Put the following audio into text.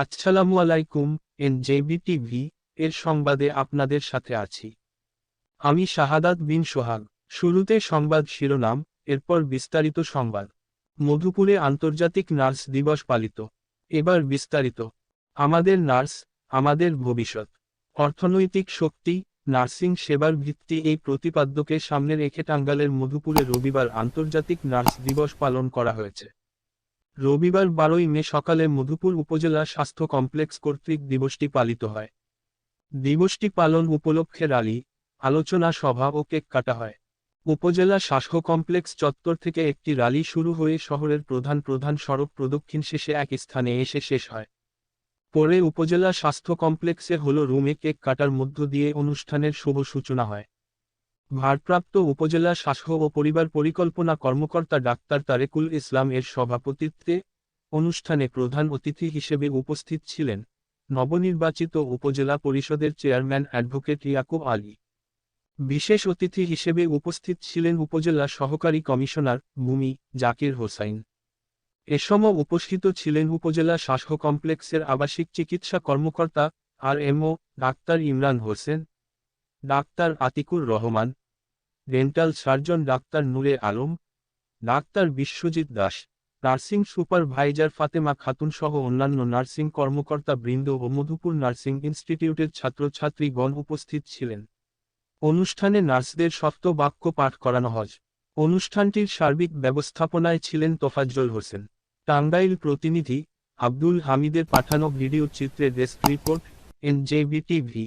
আসসালামু আলাইকুম N TV, এর সংবাদে আপনাদের সাথে আছি। আমি শাহাদাত বিন সোহাগ। শুরুতে সংবাদ শিরোনাম, এরপর বিস্তারিত সংবাদ। মধুপুরে আন্তর্জাতিক নার্স দিবস পালিত। এবার বিস্তারিত। আমাদের নার্স, আমাদের ভবিষ্যৎ। অর্থনৈতিক শক্তি, নার্সিং সেবার ভিত্তি এই প্রতিপাদ্যকে সামনে রেখে টাঙ্গালের মধুপুরে রবিবার আন্তর্জাতিক নার্স দিবস পালন করা হয়েছে। রবিবার বারোই মে সকালে মধুপুর উপজেলা স্বাস্থ্য কমপ্লেক্স কর্তৃক দিবসটি পালিত হয়। দিবসটি পালন উপলক্ষে রালি আলোচনা সভা ও কেক কাটা হয়। উপজেলা স্বাস্থ্য কমপ্লেক্স চত্বর থেকে একটি রালি শুরু হয়ে শহরের প্রধান প্রধান সড়ক প্রদক্ষিণ শেষে এক স্থানে এসে শেষ হয়। পরে উপজেলা স্বাস্থ্য কমপ্লেক্সে হল রুমে কেক কাটার মধ্য দিয়ে অনুষ্ঠানের শুভ সূচনা হয়। ভারপ্রাপ্ত উপজেলা স্বাস্থ্য ও পরিবার পরিকল্পনা কর্মকর্তা ডাক্তার তারেকুল ইসলাম এর সভাপতিত্বে অনুষ্ঠানে প্রধান অতিথি হিসেবে উপস্থিত ছিলেন নবনির্বাচিত উপজেলা পরিষদের চেয়ারম্যান অ্যাডভোকেট ইয়াকুব আলী। বিশেষ অতিথি হিসেবে উপস্থিত ছিলেন উপজেলা সহকারী কমিশনার ভূমি জাকির হোসাইন। এ সময় উপস্থিত ছিলেন উপজেলা স্বাস্থ্য কমপ্লেক্সের আবাসিক চিকিৎসা কর্মকর্তা আর এমও doctor Imran Hossain doctor Atikur Rahman, dental surgeon doctor নূরে Alam, doctor Biswajit Das, nursing supervisor Fatema Khatun সহ অন্যান্য নার্সিং কর্মকর্তা বৃন্দ ও মধুপুর নার্সিং ইনস্টিটিউটের ছাত্রছাত্রীগণ উপস্থিত ছিলেন। অনুষ্ঠানে নার্সদের সপ্ত বাক্য পাঠ করানো হয়। অনুষ্ঠানটির সার্বিক ব্যবস্থাপনায় ছিলেন তোফাজ্জল হোসেন। টাঙ্গাইল প্রতিনিধি আব্দুল হামিদের পাঠানো ভিডিও চিত্রে ডেস্ক রিপোর্ট এনজেবি টিভি